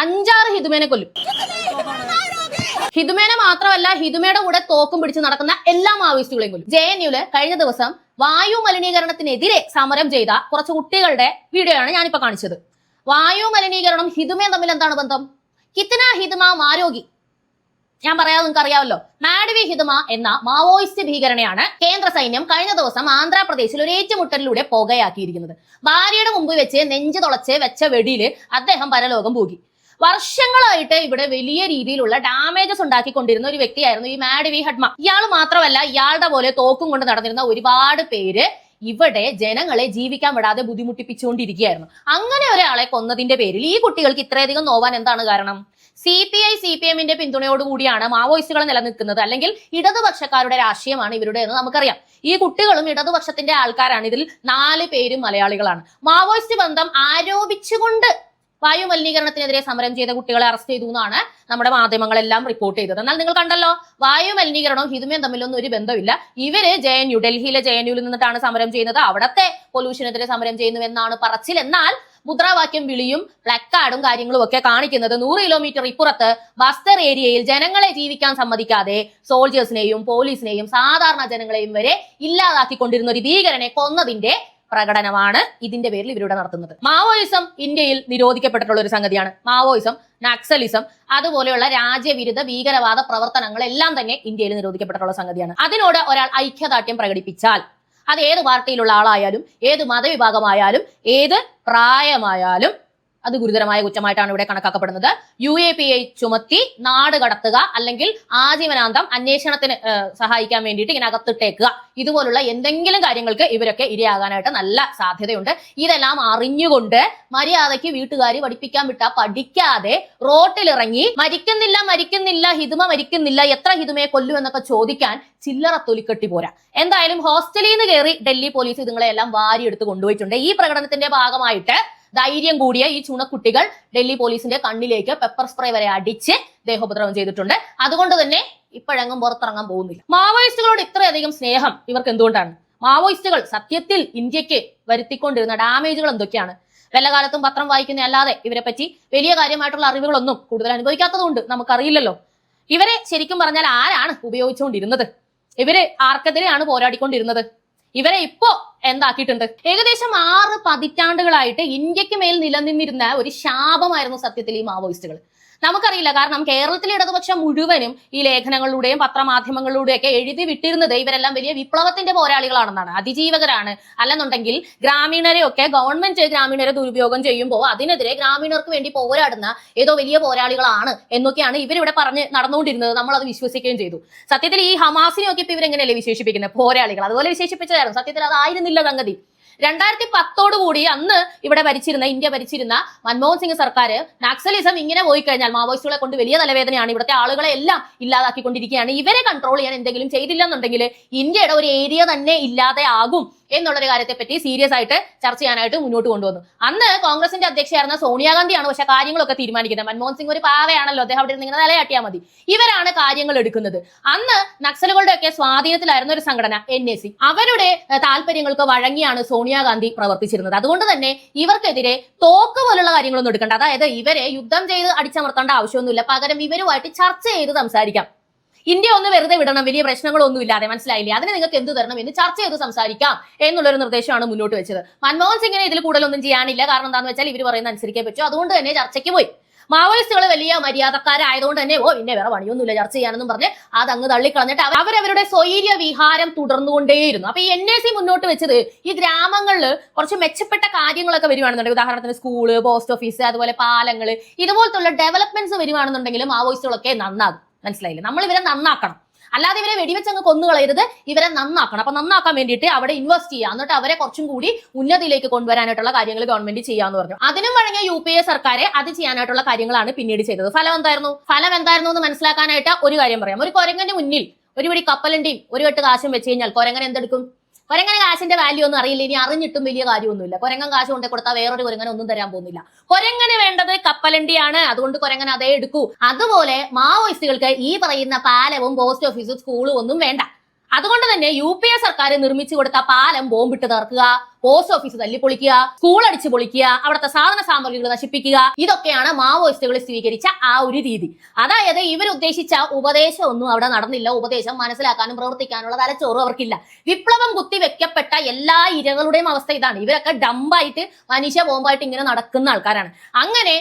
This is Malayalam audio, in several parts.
അഞ്ചാറ് ഹിതുമേനെ കൊല്ലും. ഹിതുമേനെ മാത്രമല്ല ഹിതുമയുടെ കൂടെ തോക്കും പിടിച്ച് നടക്കുന്ന എല്ലാ മാവോയിസ്റ്റുകളെയും കൊല്ലും. ജെ എൻ യുൽ കഴിഞ്ഞ ദിവസം വായു മലിനീകരണത്തിനെതിരെ സമരം ചെയ്ത കുറച്ച് കുട്ടികളുടെ വീഡിയോ ആണ് ഞാനിപ്പോ കാണിച്ചത്. വായു മലിനീകരണം ഹിതുമയും തമ്മിൽ എന്താണ് ബന്ധം? കിത്തന ഹിതുമാ മാരോഗി. ഞാൻ പറയാതെ നിങ്ങൾക്ക് അറിയാമല്ലോ. മാഡവി ഹിതുമ എന്ന മാവോയിസ്റ്റ് ഭീകരനെയാണ് കേന്ദ്ര സൈന്യം കഴിഞ്ഞ ദിവസം ആന്ധ്രാപ്രദേശിൽ ഒരു ഏറ്റുമുട്ടലിലൂടെ പുകയാക്കിയിരിക്കുന്നത്. ഭാര്യയുടെ മുമ്പ് വെച്ച് നെഞ്ചു തുളച്ച് വെച്ച വെടിയിൽ അദ്ദേഹം പരലോകം പോകി വർഷങ്ങളായിട്ട് ഇവിടെ വലിയ രീതിയിലുള്ള ഡാമേജസ് ഉണ്ടാക്കിക്കൊണ്ടിരുന്ന ഒരു വ്യക്തിയായിരുന്നു ഈ മാഡവി ഹഡ്മ ഇയാൾ മാത്രമല്ല ഇയാളുടെ പോലെ തോക്കും കൊണ്ട് നടന്നിരുന്ന ഒരുപാട് പേര് ഇവിടെ ജനങ്ങളെ ജീവിക്കാൻ വിടാതെ ബുദ്ധിമുട്ടിപ്പിച്ചുകൊണ്ടിരിക്കുകയായിരുന്നു. അങ്ങനെ ഒരാളെ കൊന്നതിന്റെ പേരിൽ ഈ കുട്ടികൾക്ക് ഇത്രയധികം നോവാൻ എന്താണ് കാരണം? C P I C P എമ്മിന്റെ പിന്തുണയോടുകൂടിയാണ് മാവോയിസ്റ്റുകൾ നിലനിൽക്കുന്നത്. അല്ലെങ്കിൽ ഇടതുപക്ഷക്കാരുടെ രാഷ്ട്രീയമാണ് ഇവരുടെ എന്ന് നമുക്കറിയാം. ഈ കുട്ടികളും ഇടതുപക്ഷത്തിന്റെ ആൾക്കാരാണ്. ഇതിൽ നാല് പേരും മലയാളികളാണ്. മാവോയിസ്റ്റ് ബന്ധം ആരോപിച്ചുകൊണ്ട് വായു മലിനീകരണത്തിനെതിരെ സമരം ചെയ്ത കുട്ടികളെ അറസ്റ്റ് ചെയ്തു എന്നാണ് നമ്മുടെ മാധ്യമങ്ങളെല്ലാം റിപ്പോർട്ട് ചെയ്തത്. എന്നാൽ നിങ്ങൾ കണ്ടല്ലോ വായു മലിനീകരണവും ഹിതുമയും തമ്മിലൊന്നും ഒരു ബന്ധമില്ല ഇവർ ജെ എൻ യു ഡൽഹിയിലെ ജെ എൻ യുവിൽ നിന്നിട്ടാണ് സമരം ചെയ്യുന്നത്. അവിടത്തെ പൊല്യൂഷനെതിരെ സമരം ചെയ്യുന്നു എന്നാണ് പറച്ചിൽ. എന്നാൽ മുദ്രാവാക്യം വിളിയും പ്ലക്കാർഡും കാര്യങ്ങളും ഒക്കെ കാണിക്കുന്നത് നൂറ് കിലോമീറ്റർ ഇപ്പുറത്ത് ബസ്തർ ഏരിയയിൽ ജനങ്ങളെ ജീവിക്കാൻ സമ്മതിക്കാതെ സോൾജേഴ്സിനെയും പോലീസിനെയും സാധാരണ ജനങ്ങളെയും വരെ ഇല്ലാതാക്കിക്കൊണ്ടിരുന്ന ഒരു ഭീകരനെ കൊന്നതിന്റെ പ്രകടനമാണ് ഇതിന്റെ പേരിൽ ഇവരിവിടെ നടത്തുന്നത്. മാവോയിസം ഇന്ത്യയിൽ നിരോധിക്കപ്പെട്ടിട്ടുള്ള ഒരു സംഗതിയാണ്. മാവോയിസം നക്സലിസം അതുപോലെയുള്ള രാജ്യവിരുദ്ധ ഭീകരവാദ പ്രവർത്തനങ്ങളെല്ലാം തന്നെ ഇന്ത്യയിൽ നിരോധിക്കപ്പെട്ടിട്ടുള്ള സംഗതിയാണ്. അതിനോട് ഒരാൾ ഐക്യദാർഢ്യം പ്രകടിപ്പിച്ചാൽ അത് ഏത് പാർട്ടിയിലുള്ള ആളായാലും ഏത് മതവിഭാഗമായാലും ഏത് പ്രായമായാലും അത് ഗുരുതരമായ കുറ്റമായിട്ടാണ് ഇവിടെ കണക്കാക്കപ്പെടുന്നത്. യു എ പി ഐ ചുമത്തി നാട് കടത്തുക അല്ലെങ്കിൽ ആജീവനാന്തം അന്വേഷണത്തിന് സഹായിക്കാൻ വേണ്ടിയിട്ട് ഇങ്ങനെ അകത്തിട്ടേക്കുക. ഇതുപോലുള്ള എന്തെങ്കിലും കാര്യങ്ങൾക്ക് ഇവരൊക്കെ ഇരയാകാനായിട്ട് നല്ല സാധ്യതയുണ്ട്. ഇതെല്ലാം അറിഞ്ഞുകൊണ്ട് മര്യാദയ്ക്ക് വീട്ടുകാർ പഠിപ്പിക്കാൻ വിട്ട പഠിക്കാതെ റോട്ടിലിറങ്ങി മരിക്കുന്നില്ല മരിക്കുന്നില്ല ഹിതുമ മരിക്കുന്നില്ല എത്ര ഹിതുമയെ കൊല്ലു എന്നൊക്കെ ചോദിക്കാൻ ചില്ലറ തൊലിക്കെട്ടി പോരാ. എന്തായാലും ഹോസ്റ്റലിൽ നിന്ന് കയറി ഡൽഹി പോലീസ് ഇതുങ്ങളെല്ലാം വാരിയെടുത്ത് കൊണ്ടുപോയിട്ടുണ്ട്. ഈ പ്രകടനത്തിന്റെ ഭാഗമായിട്ട് ധൈര്യം കൂടിയ ഈ ചുണക്കുട്ടികൾ ഡൽഹി പോലീസിന്റെ കണ്ണിലേക്ക് പെപ്പർ സ്പ്രേ വരെ അടിച്ച് ദേഹോപദ്രവം ചെയ്തിട്ടുണ്ട്. അതുകൊണ്ട് തന്നെ ഇപ്പോഴെങ്ങും പുറത്തിറങ്ങാൻ പോകുന്നില്ല. മാവോയിസ്റ്റുകളോട് ഇത്രയധികം സ്നേഹം ഇവർക്ക് എന്തുകൊണ്ടാണ്? മാവോയിസ്റ്റുകൾ സത്യത്തിൽ ഇന്ത്യയ്ക്ക് വരുത്തിക്കൊണ്ടിരുന്ന ഡാമേജുകൾ എന്തൊക്കെയാണ്? വല്ല കാലത്തും പത്രം വായിക്കുന്ന അല്ലാതെ ഇവരെ പറ്റി വലിയ കാര്യമായിട്ടുള്ള അറിവുകളൊന്നും കൂടുതൽ അനുഭവിക്കാത്തതുകൊണ്ട് നമുക്കറിയില്ലല്ലോ. ഇവരെ ശരിക്കും പറഞ്ഞാൽ ആരാണ് ഉപയോഗിച്ചുകൊണ്ടിരുന്നത്? ഇവർ ആർക്കെതിരെയാണ് പോരാടിക്കൊണ്ടിരുന്നത്? ഇവരെ ഇപ്പോ എന്താക്കിയിട്ടുണ്ട്? ഏകദേശം ആറ് പതിറ്റാണ്ടുകളായിട്ട് ഇന്ത്യയ്ക്ക് മേൽ നിലനിന്നിരുന്ന ഒരു ശാപമായിരുന്നു സത്യത്തിൽ ഈ മാവോയിസ്റ്റുകൾ. നമുക്കറിയില്ല കാരണം കേരളത്തിലെ ഇടതുപക്ഷം മുഴുവനും ഈ ലേഖനങ്ങളിലൂടെയും പത്രമാധ്യമങ്ങളിലൂടെയും ഒക്കെ എഴുതി വിട്ടിരുന്നത് ഇവരെല്ലാം വലിയ വിപ്ലവത്തിന്റെ പോരാളികളാണെന്നാണ്. അതിജീവകരാണ്. അല്ലെന്നുണ്ടെങ്കിൽ ഗ്രാമീണരെ ഒക്കെ ഗവൺമെന്റ് ഗ്രാമീണരെ ദുരുപയോഗം ചെയ്യുമ്പോൾ അതിനെതിരെ ഗ്രാമീണർക്ക് വേണ്ടി പോരാടുന്ന ഏതോ വലിയ പോരാളികളാണ് എന്നൊക്കെയാണ് ഇവരിവിടെ പറഞ്ഞ് നടന്നുകൊണ്ടിരുന്നത്. നമ്മൾ അത് വിശ്വസിക്കുകയും ചെയ്തു. സത്യത്തിൽ ഈ ഹമാസിനെയൊക്കെ ഇപ്പൊ ഇവരെങ്ങനെയല്ലേ വിശേഷിപ്പിക്കുന്നത്? പോരാളികൾ. അതുപോലെ വിശേഷിപ്പിച്ചതായിരുന്നു. സത്യത്തിൽ അതായിരുന്നില്ല സംഗതി. രണ്ടായിരത്തി പത്തോടുകൂടി അന്ന് ഇവിടെ ഭരിച്ചിരുന്ന ഇന്ത്യ ഭരിച്ചിരുന്ന മൻമോഹൻ സിംഗ് സർക്കാർ നക്സലിസം ഇങ്ങനെ പോയി കഴിഞ്ഞാൽ മാവോയിസ്റ്റുകളെ കൊണ്ട് വലിയ തലവേദനയാണ്. ഇവിടുത്തെ ആളുകളെ എല്ലാം ഇല്ലാതാക്കിക്കൊണ്ടിരിക്കുകയാണ്. ഇവരെ കൺട്രോൾ ചെയ്യാൻ എന്തെങ്കിലും ചെയ്തില്ലെന്നുണ്ടെങ്കിൽ ഇന്ത്യയുടെ ഒരു ഏരിയ തന്നെ ഇല്ലാതെ ആകും എന്നുള്ളൊരു കാര്യത്തെ പറ്റി സീരിയസ് ആയിട്ട് ചർച്ച ചെയ്യാനായിട്ട് മുന്നോട്ട് കൊണ്ടുവന്നു. അന്ന് കോൺഗ്രസിന്റെ അധ്യക്ഷയായിരുന്ന സോണിയാഗാന്ധിയാണ് പക്ഷെ കാര്യങ്ങളൊക്കെ തീരുമാനിക്കുന്നത്. മൻമോഹൻ സിംഗ് ഒരു പാവയാണല്ലോ അദ്ദേഹം അവിടെ ഇങ്ങനെ നിലയാട്ടിയാൽ മതി. ഇവരാണ് കാര്യങ്ങൾ എടുക്കുന്നത്. അന്ന് നക്സലുകളുടെ ഒക്കെ സ്വാധീനത്തിലായിരുന്ന ഒരു സംഘടന എൻ അവരുടെ താല്പര്യങ്ങൾക്ക് വഴങ്ങിയാണ് സോണിയാഗാന്ധി പ്രവർത്തിച്ചിരുന്നത്. അതുകൊണ്ട് തന്നെ ഇവർക്കെതിരെ തോക്ക് പോലുള്ള കാര്യങ്ങളൊന്നും എടുക്കണ്ട. അതായത് ഇവരെ യുദ്ധം ചെയ്ത് അടിച്ചമർത്തേണ്ട ആവശ്യമൊന്നുമില്ല. പകരം ഇവരുമായിട്ട് ചർച്ച ചെയ്ത് സംസാരിക്കാം. ഇന്ത്യ ഒന്ന് വെറുതെ വിടണം. വലിയ പ്രശ്നങ്ങളൊന്നും ഇല്ലാതെ. മനസ്സിലായില്ലേ? അതിന് നിങ്ങൾക്ക് എന്ത് തരണം? എന്ന് ചർച്ച ചെയ്ത് സംസാരിക്കാം എന്നുള്ളൊരു നിർദ്ദേശമാണ് മുന്നോട്ട് വെച്ചത്. മൻമോഹൻ സിംഗിനെ ഇതിൽ കൂടുതലൊന്നും ചെയ്യാനില്ല. കാരണം എന്താണെന്ന് വെച്ചാൽ ഇവർ പറയുന്ന അനുസരിക്കേ പറ്റും. അതുകൊണ്ട് തന്നെ ചർച്ചയ്ക്ക് പോയി. മാവോയിസ്റ്റുകൾ വലിയ മര്യാദക്കാരായതുകൊണ്ട് തന്നെ ഓ പിന്നെ വേറെ പണിയൊന്നുമില്ല ചർച്ച ചെയ്യാനെന്നും പറഞ്ഞ് അത് അങ്ങ് തള്ളിക്കളഞ്ഞിട്ട് അവ- അവരവരുടെ സ്വൈര്യ വിഹാരം തുടർന്നുകൊണ്ടേയിരുന്നു. അപ്പൊ ഈ എൻ എ സി മുന്നോട്ട് വെച്ചത് ഈ ഗ്രാമങ്ങളിൽ കുറച്ച് മെച്ചപ്പെട്ട കാര്യങ്ങളൊക്കെ വരുവാണെന്നുണ്ടെങ്കിൽ ഉദാഹരണത്തിന് സ്കൂൾ പോസ്റ്റ് ഓഫീസ് അതുപോലെ പാലങ്ങൾ ഇതുപോലത്തുള്ള ഡെവലപ്മെന്റ്സ് വരുവാണെന്നുണ്ടെങ്കിൽ മാവോയിസ്റ്റുകളൊക്കെ നന്നാകും. മനസ്സിലായില്ലേ? നമ്മൾ ഇവരെ നന്നാക്കണം. അല്ലാതെ ഇവരെ വെടിവെച്ചങ്ങ് കൊന്നു കളയരുത് ഇവരെ നന്നാക്കണം. അപ്പൊ നന്നാക്കാൻ വേണ്ടിയിട്ട് അവിടെ ഇൻവെസ്റ്റ് ചെയ്യുക. എന്നിട്ട് അവരെ കുറച്ചും കൂടി ഉന്നതിയിലേക്ക് കൊണ്ടുവരാനായിട്ടുള്ള കാര്യങ്ങൾ ഗവൺമെന്റ് ചെയ്യാന്ന് പറഞ്ഞു. അതിനും വഴങ്ങിയ യു പി എ സർക്കാരെ അത് ചെയ്യാനായിട്ടുള്ള കാര്യങ്ങളാണ് പിന്നീട് ചെയ്തത്. ഫലം എന്തായിരുന്നു? ഫലം എന്തായിരുന്നു എന്ന് മനസ്സിലാക്കാനായിട്ട് ഒരു കാര്യം പറയാം. ഒരു കൊരങ്ങന്റെ മുന്നിൽ ഒരു പിടി കപ്പലണ്ടിയും ഒരു കെട്ട് കാശും വെച്ച് കഴിഞ്ഞാൽ കൊരങ്ങൻ എന്തെടുക്കും? കൊരങ്ങനെ കാശിന്റെ വാല്യൂ ഒന്നും അറിയില്ല. ഇനി അറിഞ്ഞിട്ടും വലിയ കാര്യമൊന്നുമില്ല. കൊരങ്ങൻ കാശ് കൊണ്ടേ കൊടുത്താൽ വേറൊരു കൊരങ്ങൻ ഒന്നും തരാൻ പോകുന്നില്ല. കൊരങ്ങനെ വേണ്ടത് കപ്പലണ്ടിയാണ്. അതുകൊണ്ട് കൊരങ്ങൻ അതേ എടുക്കൂ. അതുപോലെ മാവോയിസ്റ്റുകൾക്ക് ഈ പറയുന്ന പാലവും പോസ്റ്റ് ഓഫീസും സ്കൂളും ഒന്നും വേണ്ട. അതുകൊണ്ട് തന്നെ യു പി എ സർക്കാർ നിർമ്മിച്ചു കൊടുത്ത പാലം ബോംബിട്ട് തകർക്കുക. പോസ്റ്റ് ഓഫീസ് തല്ലിപ്പൊളിക്കുക സ്കൂൾ അടിച്ച് പൊളിക്കുക അവിടുത്തെ സാധന സാമഗ്രികൾ നശിപ്പിക്കുക ഇതൊക്കെയാണ് മാവോയിസ്റ്റുകൾ സ്വീകരിച്ച ആ ഒരു രീതി. അതായത് ഇവർ ഉദ്ദേശിച്ച ഉപദേശം ഒന്നും അവിടെ നടന്നില്ല. ഉപദേശം മനസ്സിലാക്കാനും പ്രവർത്തിക്കാനുള്ള തലച്ചോറും അവർക്കില്ല. വിപ്ലവം കുത്തി വെക്കപ്പെട്ട എല്ലാ ഇരകളുടെയും അവസ്ഥ ഇതാണ്. ഇവരൊക്കെ ഡമ്പായിട്ട് മനുഷ്യ ബോംബായിട്ട് ഇങ്ങനെ നടക്കുന്ന ആൾക്കാരാണ്. അങ്ങനെ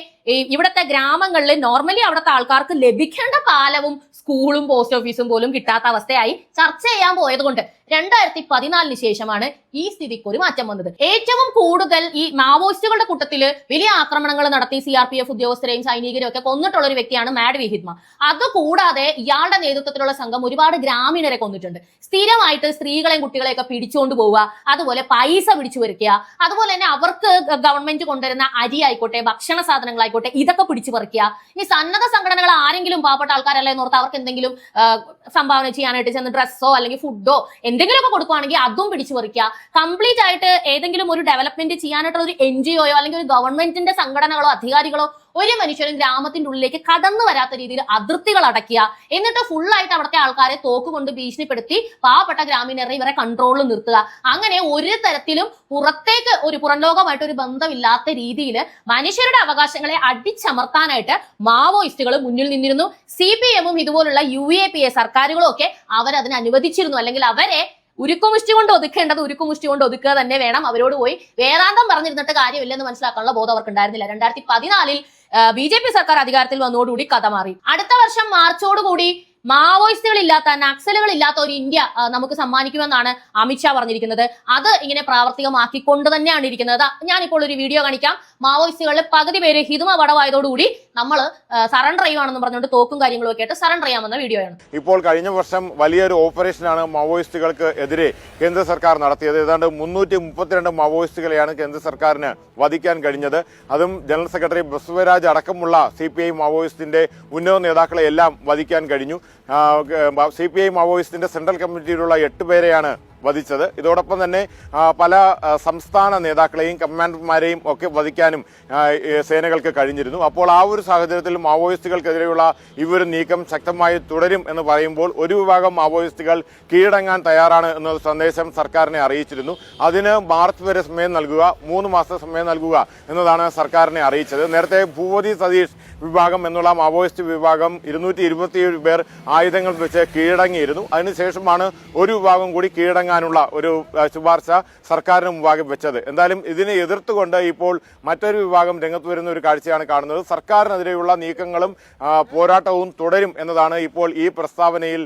ഇവിടുത്തെ ഗ്രാമങ്ങളിൽ നോർമലി അവിടുത്തെ ആൾക്കാർക്ക് ലഭിക്കേണ്ട പാലവും സ്കൂളും പോസ്റ്റ് ഓഫീസും പോലും കിട്ടാത്ത അവസ്ഥയായി ചർച്ച ചെയ്യാൻ പോയത് കൊണ്ട് രണ്ടായിരത്തി പതിനാലിന് ശേഷമാണ് ഈ സ്ഥിതിക്ക് ഒരു മാറ്റം വന്നത്. ഏറ്റവും കൂടുതൽ ഈ മാവോയിസ്റ്റുകളുടെ കൂട്ടത്തിൽ വലിയ ആക്രമണങ്ങൾ നടത്തി സി ആർ പി എഫ് ഉദ്യോഗസ്ഥരെയും സൈനികരെയും ഒക്കെ കൊന്നിട്ടുള്ള ഒരു വ്യക്തിയാണ് മാഡ് വിഹിത്മ അതുകൂടാതെ ഇയാളുടെ നേതൃത്വത്തിലുള്ള സംഘം ഒരുപാട് ഗ്രാമീണരെ കൊന്നിട്ടുണ്ട്. സ്ഥിരമായിട്ട് സ്ത്രീകളെയും കുട്ടികളെയൊക്കെ പിടിച്ചുകൊണ്ട് പോവുക അതുപോലെ പൈസ പിടിച്ചു വരയ്ക്കുക അതുപോലെ തന്നെ അവർക്ക് ഗവൺമെന്റ് കൊണ്ടുവരുന്ന അരി ആയിക്കോട്ടെ ഭക്ഷണ സാധനങ്ങളായിക്കോട്ടെ ഇതൊക്കെ പിടിച്ചു പറിക്കുക. ഈ സന്നദ്ധ സംഘടനകൾ ആരെങ്കിലും പാവപ്പെട്ട ആൾക്കാരല്ലേ എന്ന് അവർക്ക് എന്തെങ്കിലും സംഭാവന ചെയ്യാനായിട്ട് ചെന്ന് ഡ്രസ്സോ അല്ലെങ്കിൽ ഫുഡോ എന്തെങ്കിലുമൊക്കെ കൊടുക്കുവാണെങ്കിൽ അതും പിടിച്ചു പറിക്കുക. കംപ്ലീറ്റ് ആയിട്ട് ഏതെങ്കിലും ഒരു ഡെവലപ്മെന്റ് ചെയ്യാനായിട്ടുള്ള ഒരു എൻ ജി ഒയോ അല്ലെങ്കിൽ ഒരു ഗവൺമെന്റിന്റെ സംഘടനകളോ അധികാരികളോ ഒരു മനുഷ്യനും ഗ്രാമത്തിന്റെ ഉള്ളിലേക്ക് കടന്നു വരാത്ത രീതിയിൽ അതിർത്തികൾ അടയ്ക്കുക. എന്നിട്ട് ഫുൾ ആയിട്ട് അവിടുത്തെ ആൾക്കാരെ തോക്കുകൊണ്ട് ഭീഷണിപ്പെടുത്തി പാവപ്പെട്ട ഗ്രാമീണരെ ഇവരെ കൺട്രോളിൽ നിർത്തുക. അങ്ങനെ ഒരു തരത്തിലും പുറത്തേക്ക് ഒരു പുറം ലോകമായിട്ട് ഒരു ബന്ധമില്ലാത്ത രീതിയിൽ മനുഷ്യരുടെ അവകാശങ്ങളെ അടിച്ചമർത്താനായിട്ട് മാവോയിസ്റ്റുകൾ മുന്നിൽ നിന്നിരുന്നു. സി പി എമ്മും ഇതുപോലുള്ള യു എ പി എ സർക്കാരുകളും ഒക്കെ അവരതിന് അനുവദിച്ചിരുന്നു. അല്ലെങ്കിൽ അവരെ ഉരുക്കുമുഷ്ടി കൊണ്ട് ഒതുക്കേണ്ടത് ഉരുക്കുമുഷ്ടി കൊണ്ട് ഒതുക്കുക തന്നെ വേണം. അവരോട് പോയി വേദാന്തം പറഞ്ഞിരുന്നിട്ട് കാര്യമില്ലെന്ന് മനസ്സിലാക്കാനുള്ള ബോധം അവർക്ക് ഉണ്ടായിരുന്നില്ല രണ്ടായിരത്തി പതിനാലിൽ ബി ജെ പി സർക്കാർ അധികാരത്തിൽ വന്നതോടുകൂടി കഥ മാറി. അടുത്ത വർഷം മാർച്ചോടുകൂടി മാവോയിസ്റ്റുകൾ ഇല്ലാത്ത നക്സലുകൾ ഇല്ലാത്ത ഒരു ഇന്ത്യ നമുക്ക് സമ്മാനിക്കുമെന്നാണ് അമിത്ഷാ പറഞ്ഞിരിക്കുന്നത്. അത് ഇങ്ങനെ പ്രാവർത്തികമാക്കിക്കൊണ്ട് തന്നെയാണ് ഇരിക്കുന്നത്. ഞാനിപ്പോൾ ഒരു വീഡിയോ കാണിക്കാം. മാവോയിസ്റ്റുകളിൽ പകുതി പേര് ഹിതുമ വടവായതോടുകൂടി നമ്മൾ സറണ്ടർ ചെയ്യുവാണെന്ന് പറഞ്ഞുകൊണ്ട് തോക്കും കാര്യങ്ങളും ഒക്കെ ആയിട്ട് സറണ്ടർ ചെയ്യാമെന്ന വീഡിയോയാണ്. ഇപ്പോൾ കഴിഞ്ഞ വർഷം വലിയൊരു ഓപ്പറേഷനാണ് മാവോയിസ്റ്റുകൾക്ക് എതിരെ കേന്ദ്ര സർക്കാർ നടത്തിയത്. ഏതാണ്ട് മുന്നൂറ്റി മുപ്പത്തിരണ്ട് മാവോയിസ്റ്റുകളെയാണ് കേന്ദ്ര സർക്കാരിന് വധിക്കാൻ കഴിഞ്ഞത്. അതും ജനറൽ സെക്രട്ടറി ബസവരാജ് അടക്കമുള്ള സി പി ഐ മാവോയിസ്റ്റിന്റെ ഉന്നത നേതാക്കളെ എല്ലാം വധിക്കാൻ കഴിഞ്ഞു. സി പി ഐ മാവോയിസ്റ്റിന്റെ സെൻട്രൽ കമ്മിറ്റിയിലുള്ള എട്ട് പേരെയാണ് വധിച്ചത്. ഇതോടൊപ്പം തന്നെ പല സംസ്ഥാന നേതാക്കളെയും കമാൻഡർമാരെയും ഒക്കെ വധിക്കാനും സേനകൾക്ക് കഴിഞ്ഞിരുന്നു. അപ്പോൾ ആ ഒരു സാഹചര്യത്തിൽ മാവോയിസ്റ്റുകൾക്കെതിരെയുള്ള ഈ ഒരു നീക്കം ശക്തമായി തുടരും എന്ന് പറയുമ്പോൾ ഒരു വിഭാഗം മാവോയിസ്റ്റുകൾ കീഴടങ്ങാൻ തയ്യാറാണ് എന്ന സന്ദേശം സർക്കാരിനെ അറിയിച്ചിരുന്നു. അതിന് മാർച്ച് വരെ സമയം നൽകുക മൂന്ന് മാസത്തെ സമയം നൽകുക എന്നതാണ് സർക്കാരിനെ അറിയിച്ചത്. നേരത്തെ ഭൂപതി സതീഷ് വിഭാഗം എന്നുള്ള മാവോയിസ്റ്റ് വിഭാഗം ഇരുന്നൂറ്റി ഇരുപത്തിയേഴ് പേർ ആയുധങ്ങൾ വെച്ച് കീഴടങ്ങിയിരുന്നു. അതിനുശേഷമാണ് ഒരു വിഭാഗം കൂടി കീഴടങ്ങാനുള്ള ഒരു ശുപാർശ സർക്കാരിന് മുമ്പാകെ വെച്ചത്. എന്തായാലും ഇതിനെ എതിർത്തുകൊണ്ട് ഇപ്പോൾ മറ്റൊരു വിഭാഗം രംഗത്ത് വരുന്ന ഒരു കാഴ്ചയാണ് കാണുന്നത്. സർക്കാരിനെതിരെയുള്ള നീക്കങ്ങളും പോരാട്ടവും തുടരും എന്നതാണ് ഇപ്പോൾ ഈ പ്രസ്താവനയിൽ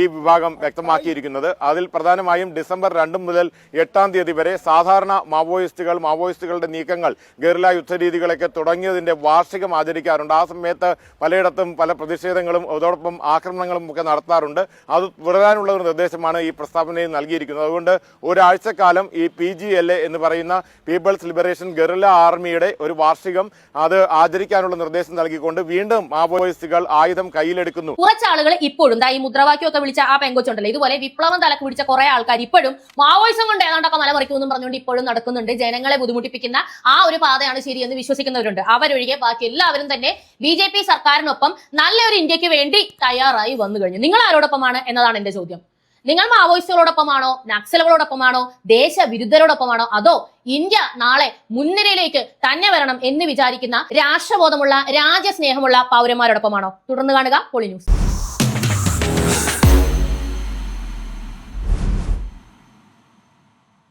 ഈ വിഭാഗം വ്യക്തമാക്കിയിരിക്കുന്നത്. അതിൽ പ്രധാനമായും ഡിസംബർ രണ്ട് മുതൽ എട്ടാം തീയതി വരെ സാധാരണ മാവോയിസ്റ്റുകൾ മാവോയിസ്റ്റുകളുടെ നീക്കങ്ങൾ ഗറില യുദ്ധരീതികളൊക്കെ തുടങ്ങിയതിന്റെ വാർഷികം ആചരിക്കാറുണ്ട്. ആ സമയത്ത് പലയിടത്തും പല പ്രതിഷേധങ്ങളും അതോടൊപ്പം ആക്രമണങ്ങളും ഒക്കെ നടത്താറുണ്ട്. അത് തുടരാനുള്ള ഒരു നിർദ്ദേശമാണ് ഈ പ്രസ്താവനയിൽ നൽകിയിരിക്കുന്നത് അതുകൊണ്ട് ഒരാഴ്ചക്കാലം ഈ പി ജി എൽ എ എന്ന് പറയുന്ന പീപ്പിൾസ് ലിബറേഷൻ ഗറില ആർമിയുടെ ഒരു വാർഷികം അത് ആചരിക്കാനുള്ള നിർദ്ദേശം നൽകിക്കൊണ്ട് വീണ്ടും മാവോയിസ്റ്റുകൾ ആയുധം കയ്യിലെടുക്കുന്നു. കുറച്ച് ആളുകൾ ഇപ്പോഴും ഈ മുദ്രാവാക്യമൊക്കെ വിളിച്ച ആ പെങ്കൊച്ചുണ്ടല്ലോ. ഇതുപോലെ വിപ്ലവം തലക്ക് പിടിച്ച കുറെ ആൾക്കാർ ഇപ്പോഴും മാവോയിസം കൊണ്ട് ഏതാണ്ടൊക്കെ മലമറിക്കുമെന്നും പറഞ്ഞുകൊണ്ട് ഇപ്പോഴും നടക്കുന്നുണ്ട്. ജനങ്ങളെ ബുദ്ധിമുട്ടിപ്പിക്കുന്ന ആ ഒരു പാതയാണ് ശരിയെന്ന് വിശ്വസിക്കുന്നവരുണ്ട്. അവരൊഴികെ ബാക്കി എല്ലാവരും തന്നെ ബി ജെ പി സർക്കാരിനൊപ്പം നല്ലൊരു ഇന്ത്യയ്ക്ക് വേണ്ടി തയ്യാറായി വന്നു കഴിഞ്ഞു. നിങ്ങൾ ആരോടൊപ്പമാണ് എന്നതാണ് എന്റെ ചോദ്യം. നിങ്ങൾ മാവോയിസ്റ്റുകളോടൊപ്പമാണോ? നക്സലുകളോടൊപ്പമാണോ? ദേശവിരുദ്ധരോടൊപ്പമാണോ? അതോ ഇന്ത്യ നാളെ മുൻനിരയിലേക്ക് തന്നെ വരണം എന്ന് വിചാരിക്കുന്ന രാഷ്ട്രബോധമുള്ള രാജ്യസ്നേഹമുള്ള പൗരന്മാരോടൊപ്പമാണോ? തുടർന്ന് കാണുക പൊളി ന്യൂസ്